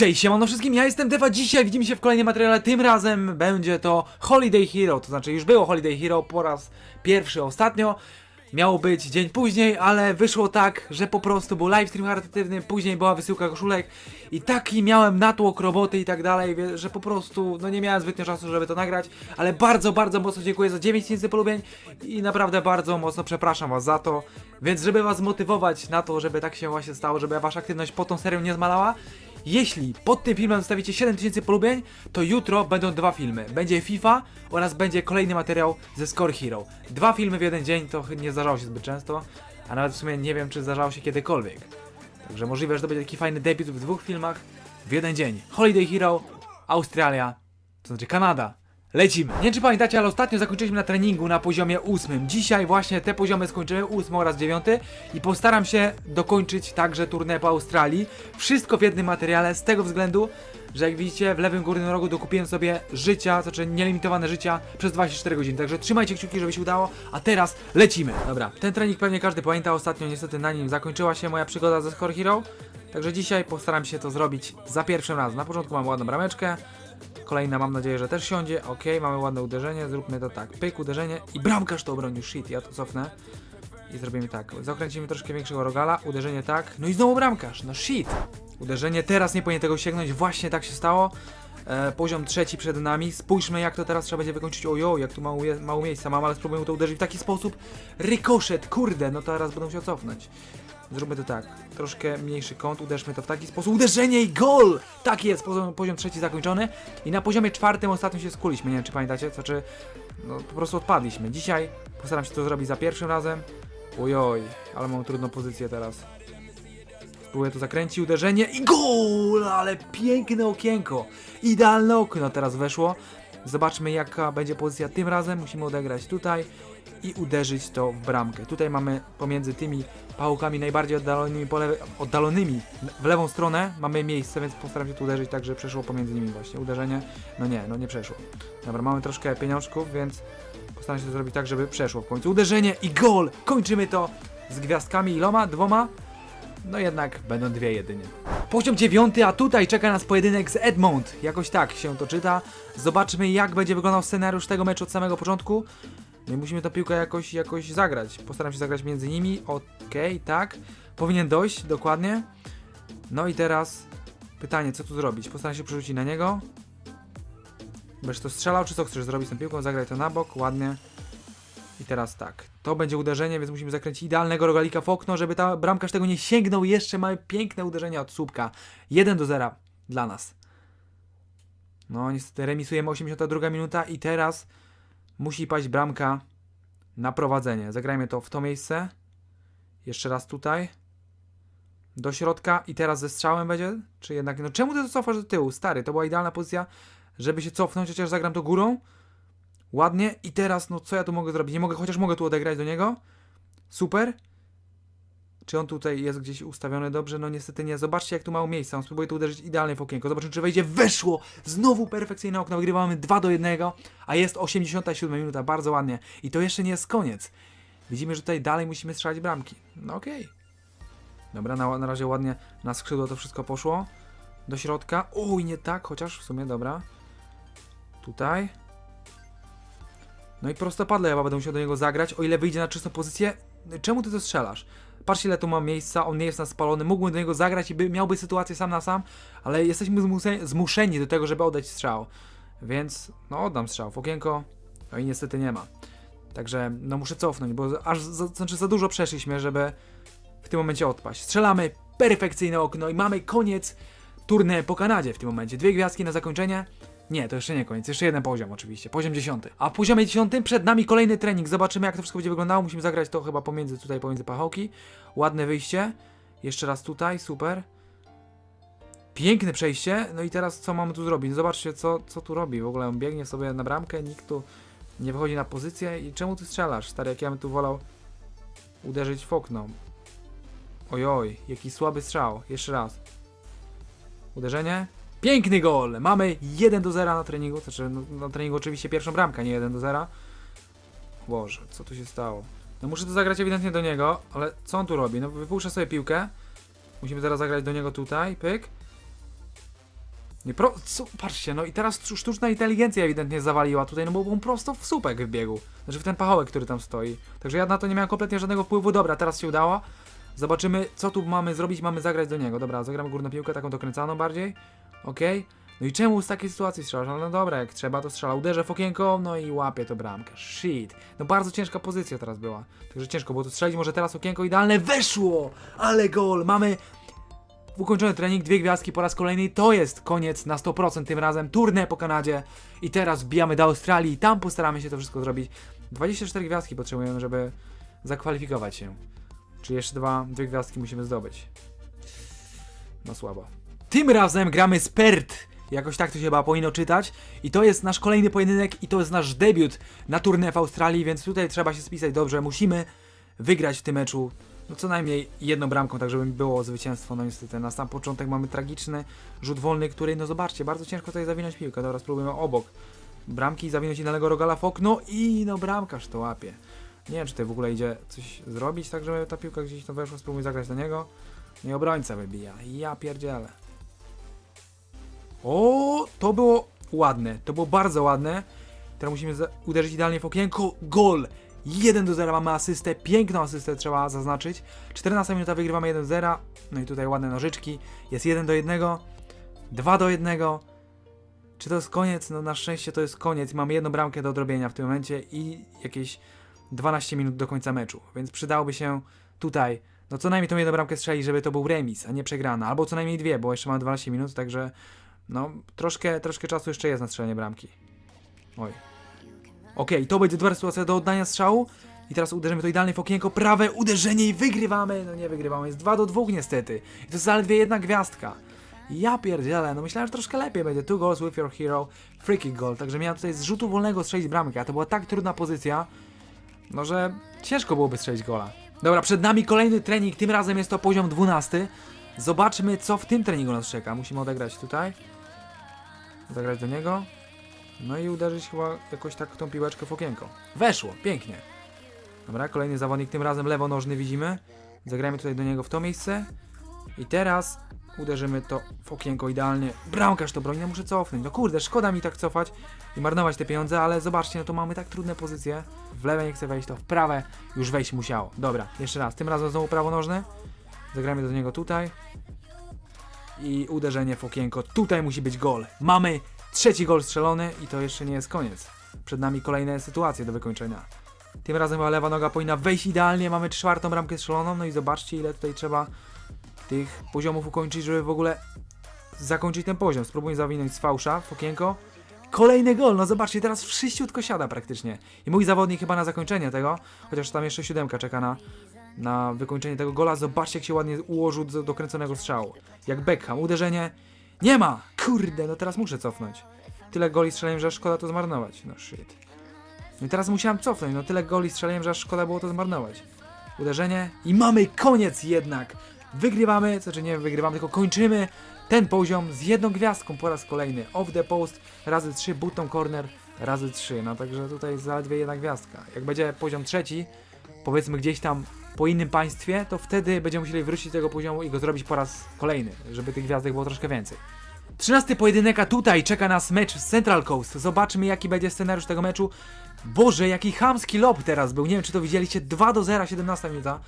Cześć, siemano wszystkim, ja jestem Dewa, dzisiaj widzimy się w kolejnym materiale, tym razem będzie to Holiday Hero, to znaczy już było Holiday Hero po raz pierwszy ostatnio, miało być dzień później, ale wyszło tak, że po prostu był livestream charytatywny, później była wysyłka koszulek i taki miałem natłok roboty i tak dalej, że po prostu no nie miałem zbytnio czasu, żeby to nagrać, ale bardzo, bardzo mocno dziękuję za 9000 polubień i naprawdę bardzo mocno przepraszam was za to, więc żeby was zmotywować na to, żeby tak się właśnie stało, żeby wasza aktywność po tą serią nie zmalała, jeśli pod tym filmem zostawicie 7000 polubień, to jutro będą dwa filmy. Będzie FIFA oraz będzie kolejny materiał ze Score Hero. Dwa filmy w jeden dzień to nie zdarzało się zbyt często, a nawet w sumie nie wiem, czy zdarzało się kiedykolwiek. Także możliwe, że to będzie taki fajny debiut w dwóch filmach w jeden dzień. Holiday Hero, Australia, to znaczy Kanada. Lecimy. Nie wiem czy pamiętacie, ale ostatnio zakończyliśmy na treningu na poziomie ósmym. Dzisiaj właśnie te poziomy skończymy, ósmy oraz dziewiąty i postaram się dokończyć także turnę po Australii. Wszystko w jednym materiale z tego względu, że jak widzicie w lewym górnym rogu dokupiłem sobie życia, to znaczy nielimitowane życia przez 24 godziny. Także trzymajcie kciuki, żeby się udało, a teraz lecimy. Dobra, ten trening pewnie każdy pamięta, ostatnio niestety na nim zakończyła się moja przygoda ze Score Hero. Także dzisiaj postaram się to zrobić za pierwszym razem. Na początku mam ładną brameczkę, Kolejna mam nadzieję, że też siądzie. Ok, mamy ładne uderzenie, zróbmy to tak. Pyk, uderzenie i bramkarz to obronił. Shit, ja to cofnę. I zrobimy tak. Zakręcimy troszkę większego rogala, uderzenie tak. No i znowu bramkarz, no shit. Uderzenie teraz nie powinien tego sięgnąć, właśnie tak się stało. E, poziom trzeci przed nami. Spójrzmy jak to teraz trzeba będzie wykończyć. Ojo, jak tu mało, mało miejsca mam, ale spróbuję to uderzyć w taki sposób. Rykoszet, kurde, no teraz będę musiał cofnąć. Zróbmy to tak. Troszkę mniejszy kąt, uderzmy to w taki sposób. Uderzenie i gol! Tak jest, poziom, poziom trzeci zakończony. I na poziomie czwartym ostatnio się skuliśmy. Nie wiem, czy pamiętacie, co czy. No, po prostu odpadliśmy. Dzisiaj postaram się to zrobić za pierwszym razem. Ojoj, ale mam trudną pozycję teraz. Spróbuję to zakręcić, uderzenie i gol! Ale piękne okienko. Idealne okno teraz weszło. Zobaczmy jaka będzie pozycja tym razem. Musimy odegrać tutaj i uderzyć to w bramkę. Tutaj mamy pomiędzy tymi pałkami najbardziej oddalonymi, lewe, oddalonymi w lewą stronę mamy miejsce, więc postaram się tu uderzyć tak, że przeszło pomiędzy nimi właśnie. Uderzenie, no nie, no nie przeszło. Dobra, mamy troszkę pieniążków, więc postaram się to zrobić tak, żeby przeszło w końcu. Uderzenie i gol! Kończymy to z gwiazdkami iloma? Dwoma? No jednak będą dwie jedynie. Poziom dziewiąty, a tutaj czeka nas pojedynek z Edmond. Jakoś tak się to czyta. Zobaczmy jak będzie wyglądał scenariusz tego meczu od samego początku. I musimy tę piłkę jakoś, jakoś zagrać. Postaram się zagrać między nimi. Okej, tak. Powinien dojść, dokładnie. No i teraz pytanie, co tu zrobić? Postaram się przerzucić na niego. Będziesz to strzelał, czy co chcesz zrobić z tą piłką? Zagraj to na bok, ładnie. I teraz tak. To będzie uderzenie, więc musimy zakręcić idealnego rogalika w okno, żeby ta bramkarz tego nie sięgnął. Jeszcze mamy piękne uderzenie od słupka. 1 do 0 dla nas. No, niestety remisujemy 82 minuta i teraz musi paść bramka na prowadzenie. Zagrajmy to w to miejsce. Jeszcze raz tutaj. Do środka i teraz ze strzałem będzie? Czy jednak. No czemu ty to cofasz do tyłu? Stary, to była idealna pozycja, żeby się cofnąć, chociaż zagram to górą. Ładnie. I teraz, no co ja tu mogę zrobić? Nie mogę, chociaż mogę tu odegrać do niego. Super. Czy on tutaj jest gdzieś ustawiony dobrze? No niestety nie. Zobaczcie, jak tu mało miejsca. On spróbuje tu uderzyć idealnie w okienko. Zobaczymy, czy wejdzie. Weszło! Znowu perfekcyjne okno. Wygrywamy 2 do 1, a jest 87 minuta. Bardzo ładnie. I to jeszcze nie jest koniec. Widzimy, że tutaj dalej musimy strzelać bramki. No okej. Dobra, na, na razie ładnie na skrzydło to wszystko poszło. Do środka. Uj, nie tak, chociaż w sumie dobra. Tutaj. No i prostopadle ja będę musiał do niego zagrać, o ile wyjdzie na czystą pozycję. Czemu ty to strzelasz? Patrz ile tu ma miejsca, on nie jest na spalony, mógłbym do niego zagrać i by, miałby sytuację sam na sam, ale jesteśmy zmuszeni, zmuszeni do tego, żeby oddać strzał. Więc, no oddam strzał w okienko, no i niestety nie ma. Także, no muszę cofnąć, bo aż za, znaczy za dużo przeszliśmy, żeby w tym momencie odpaść. Strzelamy, perfekcyjne okno i mamy koniec turnieju po Kanadzie w tym momencie. Dwie gwiazdki na zakończenie. Nie, to jeszcze nie koniec, jeszcze jeden poziom oczywiście, poziom 10. A w poziomie 10 przed nami kolejny trening, zobaczymy jak to wszystko będzie wyglądało, musimy zagrać to chyba pomiędzy tutaj, pomiędzy pachołki. Ładne wyjście, jeszcze raz tutaj, super. Piękne przejście, no i teraz co mamy tu zrobić? Zobaczcie co, co tu robi, w ogóle on biegnie sobie na bramkę, nikt tu nie wychodzi na pozycję i czemu ty strzelasz, stary, jak ja bym tu wolał uderzyć w okno. Ojoj, jaki słaby strzał, jeszcze raz. Uderzenie, Piękny gol! Mamy 1 do 0 na treningu. Znaczy, no, na treningu oczywiście pierwszą bramkę, nie 1 do 0. Boże, co tu się stało? No muszę to zagrać ewidentnie do niego, ale co on tu robi? No wypuszcza sobie piłkę. Musimy teraz zagrać do niego tutaj, pyk. Nie pro... Co? Patrzcie, no i teraz sztu- sztuczna inteligencja ewidentnie zawaliła tutaj, no bo on prosto w słupek wbiegł. Znaczy w ten pachołek, który tam stoi. Także ja na to nie miałem kompletnie żadnego wpływu. Dobra, teraz się udało. Zobaczymy, co tu mamy zrobić. Mamy zagrać do niego. Dobra, zagramy górną piłkę, taką dokręcaną bardziej. Okej. No i czemu z takiej sytuacji strzelasz? Ale No dobra, jak trzeba, to strzela. Uderzę w okienko, no i łapie to bramkę. Shit. No bardzo ciężka pozycja teraz była. Także ciężko było to strzelić. Może teraz okienko idealne. Weszło! Ale gol! Mamy ukończony trening, dwie gwiazdki po raz kolejny. i To jest koniec na 100% tym razem. Turnę po Kanadzie. I teraz wbijamy do Australii. Tam postaramy się to wszystko zrobić. 24 gwiazdki potrzebujemy, żeby zakwalifikować się. Czy jeszcze dwa, dwie gwiazdki musimy zdobyć. No słabo. Tym razem gramy z Pert. Jakoś tak to się chyba powinno czytać. I to jest nasz kolejny pojedynek i to jest nasz debiut na turnę w Australii, więc tutaj trzeba się spisać dobrze. Musimy wygrać w tym meczu no co najmniej jedną bramką, tak żeby było zwycięstwo. No niestety na sam początek mamy tragiczny rzut wolny, który, no zobaczcie, bardzo ciężko tutaj zawinąć piłkę. Dobra, spróbujemy obok bramki, zawinąć innego rogala w okno i no bramkarz to łapie. Nie wiem, czy tutaj w ogóle idzie coś zrobić, tak żeby ta piłka gdzieś tam weszła, spróbuj zagrać do niego. No i obrońca wybija. Ja pierdzielę. O, to było ładne, to było bardzo ładne. Teraz musimy uderzyć idealnie w okienko. Gol! 1 do 0 mamy asystę, piękną asystę trzeba zaznaczyć. 14 minuta wygrywamy 1 do 0. No i tutaj ładne nożyczki. Jest 1 do 1, 2 do 1. Czy to jest koniec? No na szczęście to jest koniec. Mamy jedną bramkę do odrobienia w tym momencie i jakieś 12 minut do końca meczu. Więc przydałoby się tutaj, no co najmniej tą jedną bramkę strzelić, żeby to był remis, a nie przegrana. Albo co najmniej dwie, bo jeszcze mamy 12 minut, także no troszkę, troszkę czasu jeszcze jest na strzelenie bramki. Oj, Okej, to będzie dobra sytuacja do oddania strzału. I teraz uderzymy to idealnie w okienko. Prawe uderzenie i wygrywamy. No nie wygrywamy, jest 2 do 2 niestety. I to jest zaledwie jedna gwiazdka. Ja pierdzielę, no myślałem, że troszkę lepiej będzie. Two goals with your hero, free kick goal. Także miałem tutaj z rzutu wolnego strzelić bramkę, a to była tak trudna pozycja, no że ciężko byłoby strzelić gola. Dobra, przed nami kolejny trening, tym razem jest to poziom 12. Zobaczmy, co w tym treningu nas czeka. Musimy odegrać tutaj. Zagrać do niego. No i uderzyć chyba jakoś tak tą piłeczkę w okienko. Weszło, pięknie. Dobra, kolejny zawodnik, tym razem lewonożny widzimy. Zagrajmy tutaj do niego w to miejsce. I teraz uderzymy to w okienko idealnie. Bramkarz to broni, no muszę cofnąć. No kurde, szkoda mi tak cofać i marnować te pieniądze, ale zobaczcie, no to mamy tak trudne pozycje. W lewe nie chcę wejść, to w prawe już wejść musiało. Dobra, jeszcze raz, tym razem znowu prawonożny. Zagrajmy do niego tutaj. I uderzenie w okienko. Tutaj musi być gol. Mamy Trzeci gol strzelony i to jeszcze nie jest koniec. Przed nami kolejne sytuacje do wykończenia. Tym razem chyba lewa noga powinna wejść idealnie, mamy czwartą bramkę strzeloną, no i zobaczcie ile tutaj trzeba tych poziomów ukończyć, żeby w ogóle zakończyć ten poziom. Spróbuję zawinąć z fałsza w okienko. Kolejny gol, no zobaczcie, teraz wszyściutko siada praktycznie. I mój zawodnik chyba na zakończenie tego, chociaż tam jeszcze siódemka czeka na, na wykończenie tego gola. Zobaczcie jak się ładnie ułożył do dokręconego strzału. Jak Beckham, uderzenie, nie ma! Kurde, no teraz muszę cofnąć. Tyle goli strzeliłem, że szkoda to zmarnować. No shit. No i teraz musiałem cofnąć, no tyle goli strzeliłem, że szkoda było to zmarnować. Uderzenie i mamy koniec jednak! Wygrywamy, znaczy nie wygrywamy, tylko kończymy ten poziom z jedną gwiazdką po raz kolejny. Off the post, razy 3, button corner, razy 3. No także tutaj zaledwie jedna gwiazdka. Jak będzie poziom trzeci, powiedzmy gdzieś tam po innym państwie, to wtedy będziemy musieli wrócić do tego poziomu i go zrobić po raz kolejny, żeby tych gwiazdek było troszkę więcej. 13 pojedynek, a tutaj czeka nas mecz z Central Coast. Zobaczmy jaki będzie scenariusz tego meczu. Boże, jaki chamski lob teraz był. Nie wiem czy to widzieliście. 2 do 0, 17 minuta.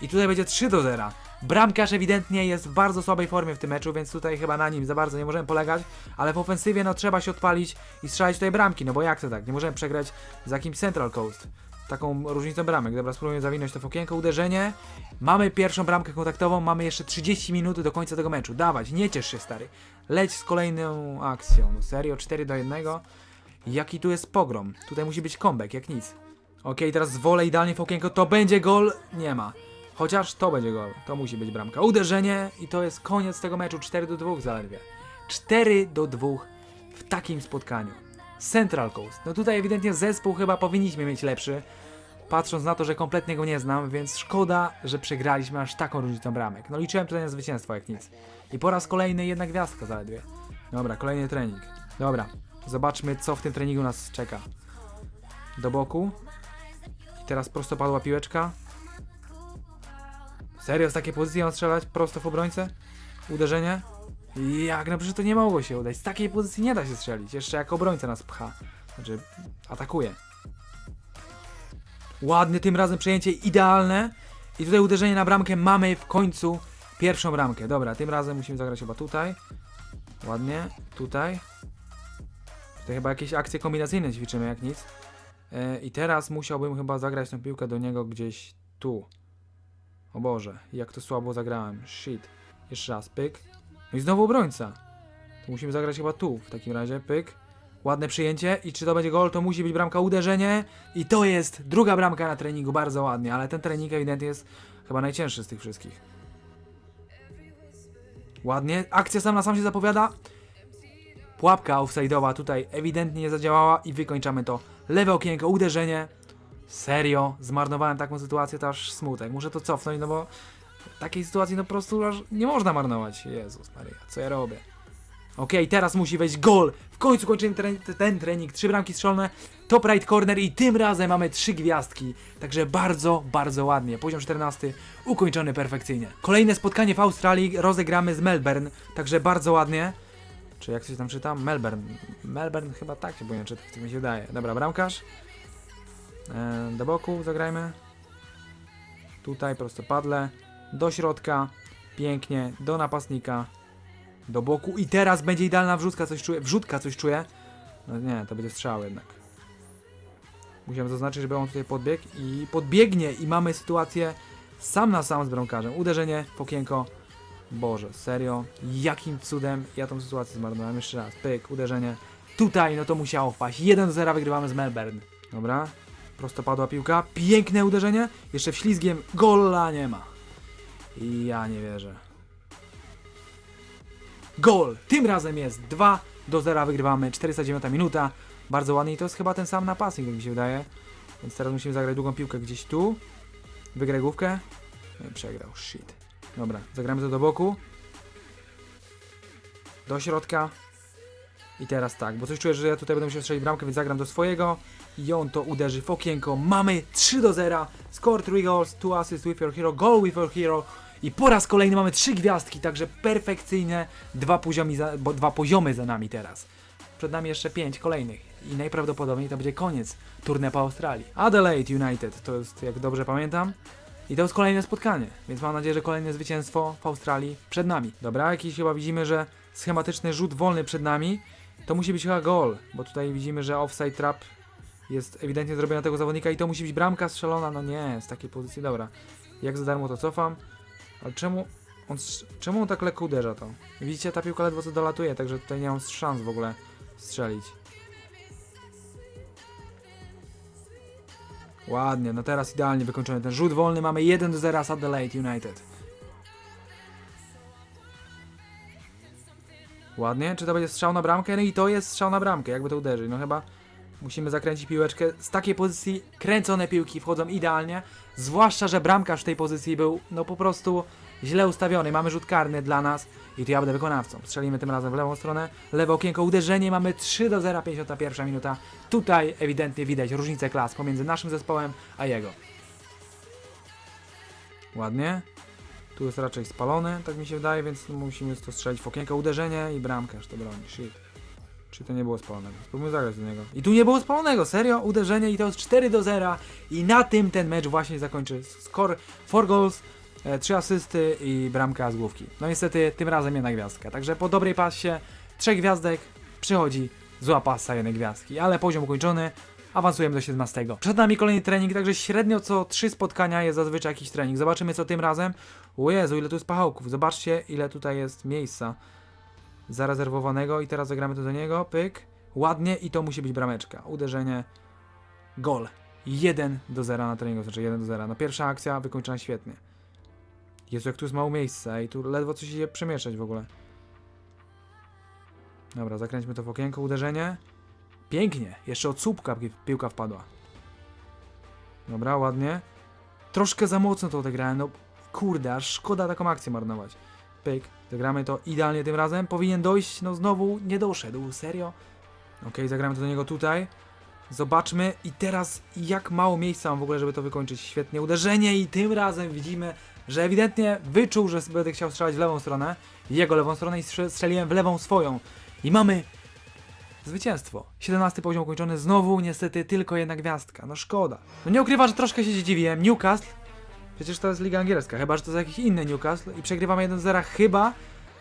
I tutaj będzie 3 do 0. Bramkarz ewidentnie jest w bardzo słabej formie w tym meczu, więc tutaj chyba na nim za bardzo nie możemy polegać, ale w ofensywie no trzeba się odpalić i strzelać tutaj bramki, no bo jak to tak? Nie możemy przegrać z jakimś Central Coast. Taką różnicą bramek. Dobra, spróbujemy zawinąć to w okienko, uderzenie. Mamy pierwszą bramkę kontaktową, mamy jeszcze 30 minut do końca tego meczu. Dawać, nie ciesz się stary. Leć z kolejną akcją. No serio, 4 do 1. Jaki tu jest pogrom? Tutaj musi być comeback, jak nic. Okej, teraz zwolę idealnie w okienko, to będzie gol. Nie ma. Chociaż to będzie gol, to musi być bramka. Uderzenie i to jest koniec tego meczu, 4 do 2 zaledwie. 4 do 2 w takim spotkaniu. Central Coast. No tutaj ewidentnie zespół chyba powinniśmy mieć lepszy, patrząc na to, że kompletnie go nie znam, więc szkoda, że przegraliśmy aż taką różnicą bramek. No liczyłem tutaj na zwycięstwo jak nic. I po raz kolejny jedna gwiazdka zaledwie. Dobra, kolejny trening. Dobra, zobaczmy co w tym treningu nas czeka. Do boku. I teraz prosto padła piłeczka. Serio z takiej pozycji mam strzelać prosto w obrońcę? Uderzenie. Jak, no przecież to nie mogło się udać. Z takiej pozycji nie da się strzelić. Jeszcze jak obrońca nas pcha. Znaczy, atakuje. Ładny tym razem przejęcie, idealne. I tutaj uderzenie na bramkę. Mamy w końcu pierwszą bramkę. Dobra, tym razem musimy zagrać chyba tutaj. Ładnie, tutaj. Tutaj chyba jakieś akcje kombinacyjne ćwiczymy, jak nic. E, I teraz musiałbym chyba zagrać tą piłkę do niego gdzieś tu. O Boże, jak to słabo zagrałem. Shit. Jeszcze raz, pyk. No i znowu obrońca. To musimy zagrać chyba tu, w takim razie, pyk. Ładne przyjęcie i czy to będzie gol, to musi być bramka uderzenie i to jest druga bramka na treningu, bardzo ładnie, ale ten trening ewidentnie jest chyba najcięższy z tych wszystkich. Ładnie, akcja sam na sam się zapowiada. Pułapka offside'owa tutaj ewidentnie nie zadziałała i wykończamy to. Lewe okienko, uderzenie. Serio, zmarnowałem taką sytuację, to aż smutek. Muszę to cofnąć, no bo takiej sytuacji no po prostu aż nie można marnować. Jezus Maria, co ja robię? Okej, teraz musi wejść gol. W końcu kończymy tre ten trening. Trzy bramki strzelone, top right corner i tym razem mamy trzy gwiazdki. Także bardzo, bardzo ładnie. Poziom 14 ukończony perfekcyjnie. Kolejne spotkanie w Australii rozegramy z Melbourne, także bardzo ładnie. Czy jak coś tam czytam? Melbourne. Melbourne chyba tak się powinien czytać, tak mi się wydaje. Dobra, bramkarz. E, do boku zagrajmy. Tutaj prostopadle. Do środka. Pięknie. Do napastnika. Do boku. I teraz będzie idealna wrzutka, coś czuję. Wrzutka, coś czuję. No nie, to będzie strzał jednak. Musiałem zaznaczyć, żeby on tutaj podbiegł. I podbiegnie. I mamy sytuację sam na sam z bramkarzem. Uderzenie w okienko. Boże, serio? Jakim cudem ja tą sytuację zmarnowałem? Jeszcze raz. Pyk, uderzenie. Tutaj, no to musiało wpaść. 1 do 0 wygrywamy z Melbourne. Dobra. Prosto padła piłka. Piękne uderzenie. Jeszcze wślizgiem. Gola nie ma. Ja nie wierzę. Gol! Tym razem jest 2 do 0 wygrywamy. 409 minuta. Bardzo ładnie i to jest chyba ten sam napastnik, jak mi się wydaje. Więc teraz musimy zagrać długą piłkę gdzieś tu. Wygraj główkę. No przegrał. Shit. Dobra, zagramy to do boku. Do środka. I teraz tak, bo coś czuję, że ja tutaj będę musiał strzelić bramkę, więc zagram do swojego. I on to uderzy w okienko. Mamy 3 do 0. Score 3 goals, 2 assists with your hero, goal with your hero. I po raz kolejny mamy 3 gwiazdki, także perfekcyjnie. Dwa poziomy za, bo dwa poziomy za nami teraz. Przed nami jeszcze 5 kolejnych. I najprawdopodobniej to będzie koniec turnieju po Australii. Adelaide United, to jest, jak dobrze pamiętam, i to jest kolejne spotkanie, więc mam nadzieję, że kolejne zwycięstwo w Australii przed nami. Dobra, jakiś chyba widzimy, że schematyczny rzut wolny przed nami. To musi być chyba gol, bo tutaj widzimy, że offside trap jest ewidentnie zrobiony na tego zawodnika i to musi być bramka strzelona. No nie, z takiej pozycji, dobra. Jak za darmo to cofam. Ale czemu on, czemu on tak lekko uderza to? Widzicie, ta piłka ledwo co dolatuje, także tutaj nie mam szans w ogóle strzelić. Ładnie, no teraz idealnie wykończony ten rzut wolny. Mamy 1 do 0 z Adelaide United. Ładnie, czy to będzie strzał na bramkę? No i to jest strzał na bramkę, jakby to uderzy. No chyba musimy zakręcić piłeczkę. Z takiej pozycji kręcone piłki wchodzą idealnie. Zwłaszcza, że bramkarz w tej pozycji był no po prostu źle ustawiony. Mamy rzut karny dla nas i tu ja będę wykonawcą. Strzelimy tym razem w lewą stronę. Lewe okienko, uderzenie. Mamy 3 do 0, 51 minuta. Tutaj ewidentnie widać różnicę klas pomiędzy naszym zespołem a jego. Ładnie. Tu jest raczej spalony, tak mi się wydaje, więc musimy to strzelić w okienko, uderzenie i bramkarz to broni. Shit. Czy to nie było spalonego? Spróbujmy zagrać do niego. I tu nie było spalonego, serio? Uderzenie i to jest 4 do 0 i na tym ten mecz właśnie zakończy. Score 4 goals, 3 asysty i bramka z główki. No niestety tym razem jedna gwiazdka. Także po dobrej pasie, trzech gwiazdek przychodzi zła pasa jednej gwiazdki, ale poziom ukończony. Awansujemy do 17. Przed nami kolejny trening, także średnio co 3 spotkania jest zazwyczaj jakiś trening. Zobaczymy co tym razem. O Jezu, ile tu jest pachołków. Zobaczcie ile tutaj jest miejsca zarezerwowanego i teraz zagramy to do niego. Pyk. Ładnie i to musi być brameczka. Uderzenie. Gol. 1 do 0 na treningu, znaczy 1 do 0. No pierwsza akcja wykończona świetnie. Jezu, jak tu jest mało miejsca i tu ledwo coś idzie przemieszać w ogóle. Dobra, zakręćmy to w okienko, uderzenie. Pięknie, jeszcze od słupka pi- piłka wpadła. Dobra, ładnie. Troszkę za mocno to odegrałem, no kurde, aż szkoda taką akcję marnować. Pyk, zagramy to idealnie tym razem. Powinien dojść, no znowu nie doszedł, serio? Okej, zagramy to do niego tutaj. Zobaczmy i teraz jak mało miejsca mam w ogóle, żeby to wykończyć. Świetnie uderzenie i tym razem widzimy, że ewidentnie wyczuł, że będę chciał strzelać w lewą stronę, jego lewą stronę i strze- strzeliłem w lewą swoją. I mamy zwycięstwo. 17 poziom ukończony, znowu niestety tylko jedna gwiazdka, no szkoda. No nie ukrywam, że troszkę się zdziwiłem, Newcastle, przecież to jest liga angielska, chyba, że to jest jakiś inny Newcastle i przegrywamy 1-0, chyba,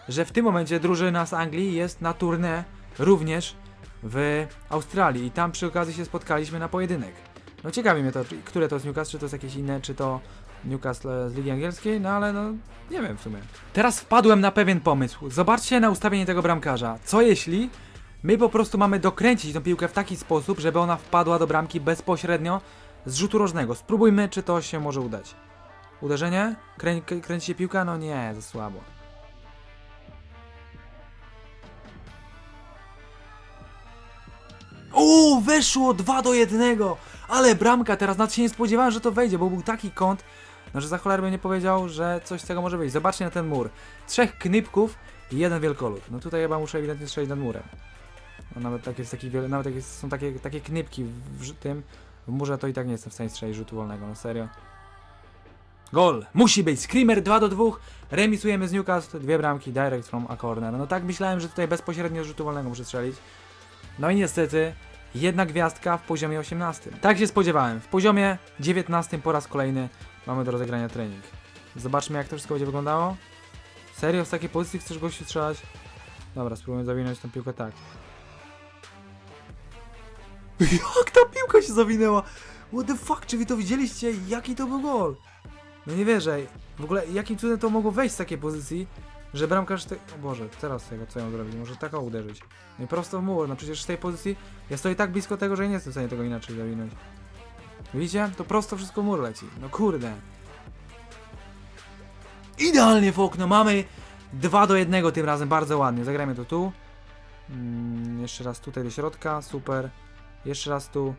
że w tym momencie drużyna z Anglii jest na tournée również w Australii i tam przy okazji się spotkaliśmy na pojedynek. No ciekawi mnie to, które to jest Newcastle, czy to jest jakieś inne, czy to Newcastle z Ligi Angielskiej, no ale no nie wiem w sumie. Teraz wpadłem na pewien pomysł. Zobaczcie na ustawienie tego bramkarza. Co jeśli my po prostu mamy dokręcić tą piłkę w taki sposób, żeby ona wpadła do bramki bezpośrednio z rzutu rożnego. Spróbujmy, czy to się może udać. Uderzenie? Krę krę- kręci się piłka? No nie, za słabo. O, weszło 2 do 1! Ale bramka, teraz nawet się nie spodziewałem, że to wejdzie, bo był taki kąt, no że za cholerę bym nie powiedział, że coś z tego może wyjść. Zobaczcie na ten mur. Trzech knypków i jeden wielkolud. No tutaj chyba muszę ewidentnie strzelić nad murem. No nawet tak jest taki nawet jak jest, są takie, takie knypki w, w tym, w murze, to i tak nie jestem w stanie strzelić rzutu wolnego, no serio. Gol! Musi być! Screamer 2 do 2. Remisujemy z Newcastle. Dwie bramki direct from a corner. No tak myślałem, że tutaj bezpośrednio z rzutu wolnego muszę strzelić. No i niestety jedna gwiazdka w poziomie 18. Tak się spodziewałem. W poziomie 19 po raz kolejny mamy do rozegrania trening. Zobaczmy jak to wszystko będzie wyglądało. Serio z takiej pozycji chcesz gościu strzelać? Dobra, spróbujmy zawinąć tą piłkę tak. Jak ta piłka się zawinęła? What the fuck, czy wy to widzieliście? Jaki to był gol? No nie wierzę. W ogóle jakim cudem to mogło wejść z takiej pozycji, że bramkarz te... O Boże, teraz tego co ją zrobić? Może taką uderzyć. No i prosto w mur, no przecież z tej pozycji ja stoję tak blisko tego, że nie jestem w stanie tego inaczej zawinąć. Widzicie? To prosto wszystko mur leci. No kurde. Idealnie w okno, mamy 2 do 1 tym razem, bardzo ładnie. Zagrajmy to tu. Mm, jeszcze raz tutaj do środka, super. Jeszcze raz tu.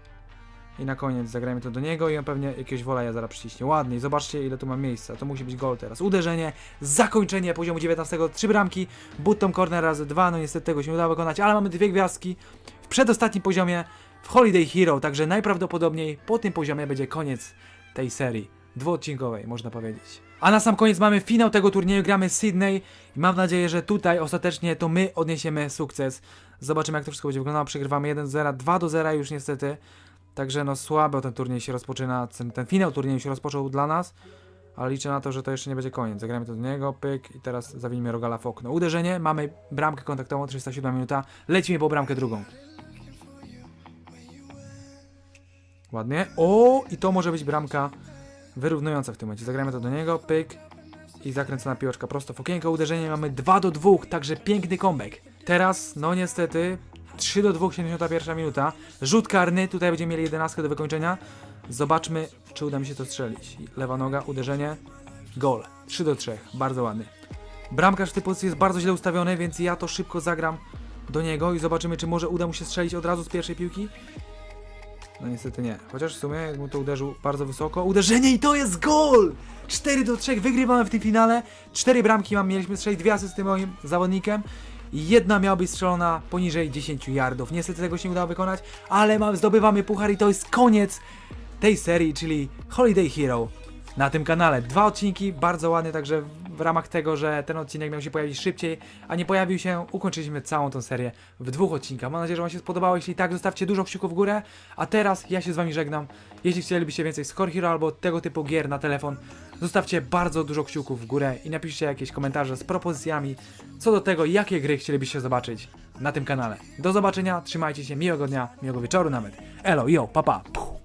I na koniec zagrajmy to do niego i on pewnie jakiegoś wola ja zaraz przyciśnie. Ładnie, zobaczcie ile tu mam miejsca. To musi być gol teraz. Uderzenie, zakończenie poziomu 19, trzy bramki, button corner razy dwa. No niestety tego się nie udało wykonać, ale mamy dwie gwiazdki w przedostatnim poziomie w Holiday Hero, także najprawdopodobniej po tym poziomie będzie koniec tej serii. Dwuodcinkowej, można powiedzieć. A na sam koniec mamy finał tego turnieju, gramy Sydney i mam nadzieję, że tutaj ostatecznie to my odniesiemy sukces. Zobaczymy jak to wszystko będzie wyglądało. Przegrywamy 1-0, 2-0 już niestety. Także no słabo ten turniej się rozpoczyna, ten, ten finał turnieju się rozpoczął dla nas, ale liczę na to, że to jeszcze nie będzie koniec. Zagramy to do niego, pyk i teraz zawinimy Rogala w okno. Uderzenie, mamy bramkę kontaktową, 307 minuta, lecimy po bramkę drugą. Ładnie. O, i to może być bramka wyrównująca w tym momencie. Zagramy to do niego, pyk i zakręcona piłeczka prosto w okienko. Uderzenie mamy 2 do 2, także piękny comeback. Teraz, no niestety, 3 do 2, 71 minuta. Rzut karny, tutaj będziemy mieli 11 do wykończenia. Zobaczmy, czy uda mi się to strzelić. Lewa noga, uderzenie, gol. 3 do 3, bardzo ładny. Bramkarz w tej pozycji jest bardzo źle ustawiony, więc ja to szybko zagram do niego i zobaczymy, czy może uda mu się strzelić od razu z pierwszej piłki. No niestety nie. Chociaż w sumie, jakbym to uderzył bardzo wysoko. Uderzenie i to jest gol! 4 do 3, wygrywamy w tym finale. 4 bramki mam, mieliśmy strzelić dwie asysty moim zawodnikiem. Jedna miała być strzelona poniżej 10 yardów. Niestety tego się nie udało wykonać, ale mamy, zdobywamy puchar i to jest koniec tej serii, czyli Holiday Hero na tym kanale. Dwa odcinki, bardzo ładnie, także w ramach tego, że ten odcinek miał się pojawić szybciej, a nie pojawił się, ukończyliśmy całą tą serię w dwóch odcinkach. Mam nadzieję, że Wam się spodobało. Jeśli tak, zostawcie dużo kciuków w górę. A teraz ja się z Wami żegnam. Jeśli chcielibyście więcej Score Hero albo tego typu gier na telefon, zostawcie bardzo dużo kciuków w górę i napiszcie jakieś komentarze z propozycjami co do tego, jakie gry chcielibyście zobaczyć na tym kanale. Do zobaczenia, trzymajcie się, miłego dnia, miłego wieczoru nawet. Elo, yo, papa. Pa.